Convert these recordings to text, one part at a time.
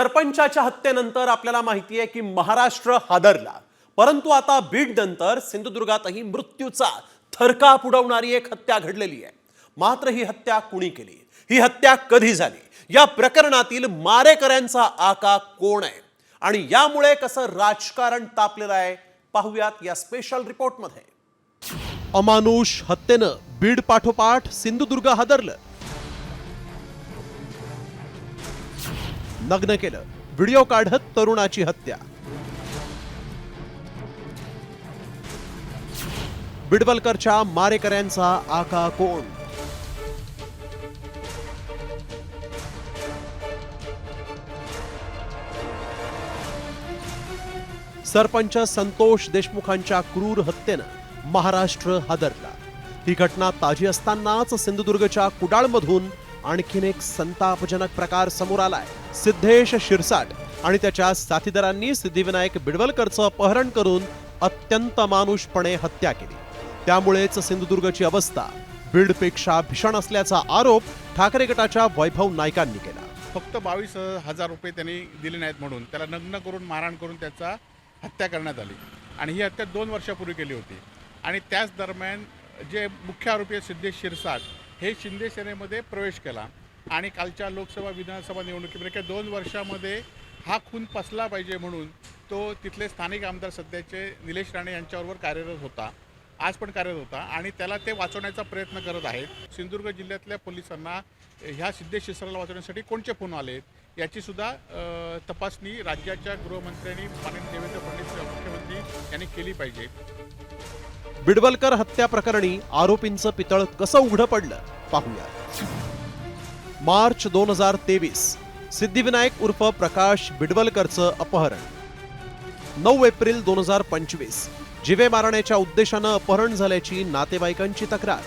सरपंचाच्या हत्येनंतर आपल्याला माहिती आहे की महाराष्ट्र हादरला. परंतु आता बीड नंतर सिंधुदुर्गातही मृत्यूचा थरका उडवणारी एक हत्या घडलेली आहे. मात्र ही हत्या कुणी केली? ही हत्या कधी झाली? या प्रकरणातील मारेकऱ्यांचा आका कोण आहे? आणि यामुळे कसं राजकारण तापलेलं आहे? पाहूयात या स्पेशल रिपोर्टमध्ये अमानुष हत्येनं बीड पाठोपाठ सिंधुदुर्ग हादरलं. नग्न केलं. व्हिडिओ काढत तरुणाची हत्या. बिडवलकरच्या मारेकऱ्यांचा आका कोण? सरपंच संतोष देशमुखांच्या क्रूर हत्येनं महाराष्ट्र हादरला. ही घटना ताजी असतानाच सिंधुदुर्गच्या कुडाळमधून आणखीन एक संतापजनक प्रकार समोर आलाय. सिद्धेश शिरसाट आणि त्याच्या साथीदारांनी सिद्धिविनायक बिडवलकरचं अपहरण करून अत्यंत मानुषपणे हत्या केली. त्यामुळेच सिंधुदुर्गची अवस्था बीडपेक्षा भीषण असल्याचा आरोप ठाकरे गटाच्या वैभव नाईकांनी केला. फक्त बावीस हजार रुपये त्यांनी दिले नाहीत म्हणून. त्याला नग्न करून मारहाण करून त्याचा हत्या करण्यात आली. आणि ही हत्या दोन वर्षापूर्वी केली होती. आणि त्याच दरम्यान जे मुख्य आरोपी सिद्धेश शिरसाट हे शिंदे सेनेमध्ये प्रवेश केला आणि कालच्या लोकसभा विधानसभा निवडणुकीमध्ये दोन वर्षामध्ये हा खून पसला पाहिजे म्हणून तो तिथले स्थानिक आमदार सध्याचे निलेश राणे यांच्याबरोबर कार्यरत होता. आज पण कार्यरत होता आणि त्याला ते वाचवण्याचा प्रयत्न करत आहेत. सिंधुदुर्ग जिल्ह्यातल्या पोलिसांना ह्या सिद्धेश वाचवण्यासाठी कोणते फोन आलेत याचीसुद्धा तपासणी राज्याच्या गृहमंत्र्यांनी माननीय देवेंद्र फडणवीस मुख्यमंत्री यांनी केली पाहिजे. बिडवलकर हत्या प्रकरणी आरोपींचं पितळ कसं उघडं पडलं पाहूया. मार्च दोन हजार तेवीस सिद्धिविनायक उर्फ प्रकाश बिडवलकरचं अपहरण. नऊ एप्रिल दोन हजार पंचवीस जिवे मारण्याच्या उद्देशानं अपहरण झाल्याची नातेवाईकांची तक्रार.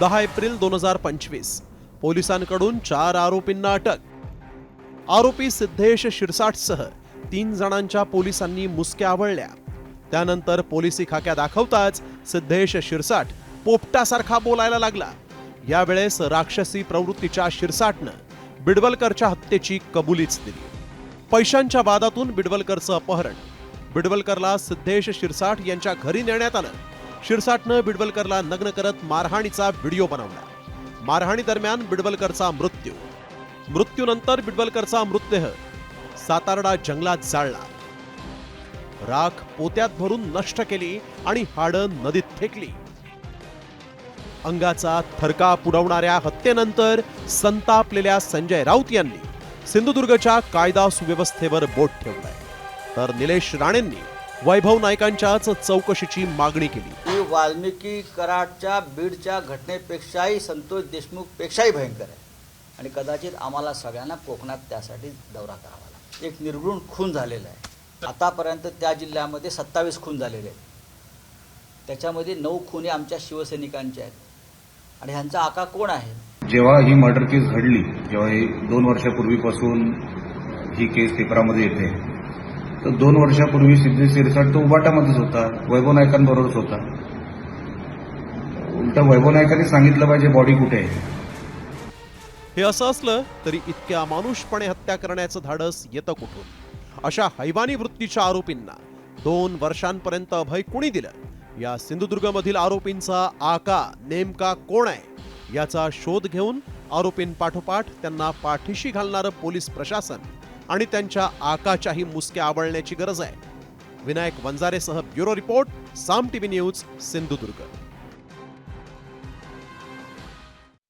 दहा एप्रिल दोन हजार पंचवीस पोलिसांकडून चार आरोपींना अटक. आरोपी सिद्धेश शिरसाटसह तीन जणांच्या पोलिसांनी मुसक्या आवळल्या. त्यानंतर पोलिसी खाक्या दाखवताच सिद्धेश शिरसाट पोपटासारखा बोलायला लागला. यावेळेस राक्षसी प्रवृत्तीच्या शिरसाटनं बिडवलकरच्या हत्येची कबुलीच दिली. पैशांच्या वादातून बिडवलकरचं अपहरण. बिडवलकरला सिद्धेश शिरसाट यांच्या घरी नेण्यात आलं. शिरसाटनं बिडवलकरला नग्न करत मारहाणीचा व्हिडिओ बनवला. मारहाणी दरम्यान बिडवलकरचा मृत्यू. मृत्यूनंतर बिडवलकरचा मृतदेह सातारडा जंगलात जाळला. राख पोत्यात भरून नष्ट केली आणि हाडं नदीत फेकली. अंगाचा थरका पुरवणाऱ्या हत्येनंतर संतापलेल्या संजय राऊत यांनी सिंधुदुर्गच्या कायदा सुव्यवस्थेवर बोट ठेवलंय. तर निलेश राणेंनी वैभव नायकांच्याच चौकशीची मागणी केली. ही वाल्मिकी कराडच्या बीडच्या घटनेपेक्षाही संतोष देशमुखपेक्षाही भयंकर आहे. आणि कदाचित आम्हाला सगळ्यांना कोकणात त्यासाठी दौरा करावा लागेल. एक निर्गुण खून झालेला आहे. आतापर्यंत त्या जिल्ह्यामध्ये सत्तावीस खून झालेले आहेत. त्याच्यामध्ये नऊ खुने आमच्या शिवसैनिकांच्या आहेत. आणि ह्यांचा आका कोण आहे? जेव्हा ही मर्डर केस घडली जेव्हा ही दोन वर्षापूर्वीपासून ही केस पेपरामध्ये येते तर दोन वर्षापूर्वी सिद्धेश शिरसाट तो उबाटामध्येच होता वैभव नायकांबरोबरच होता. उलट वैभव नायकांनी सांगितलं पाहिजे बॉडी कुठे आहे. हे असं असलं तरी इतक्या अमानुषपणे हत्या करण्याचं धाडस येतं कुठून? अशा हैवानी वृत्तीच्या आरोपींना दोन वर्षांपर्यंत अभय कुणी दिलं? या सिंधुदुर्गमधील आरोपींचा आका नेमका कोण आहे? याचा शोध घेऊन आरोपींपाठोपाठ त्यांना पाठीशी घालणारं पोलीस प्रशासन आणि त्यांच्या आकाच्याही मुसक्या आवळण्याची गरज आहे. Vinayak वंजारेसह bureau report Saam TV news Sindhudurg.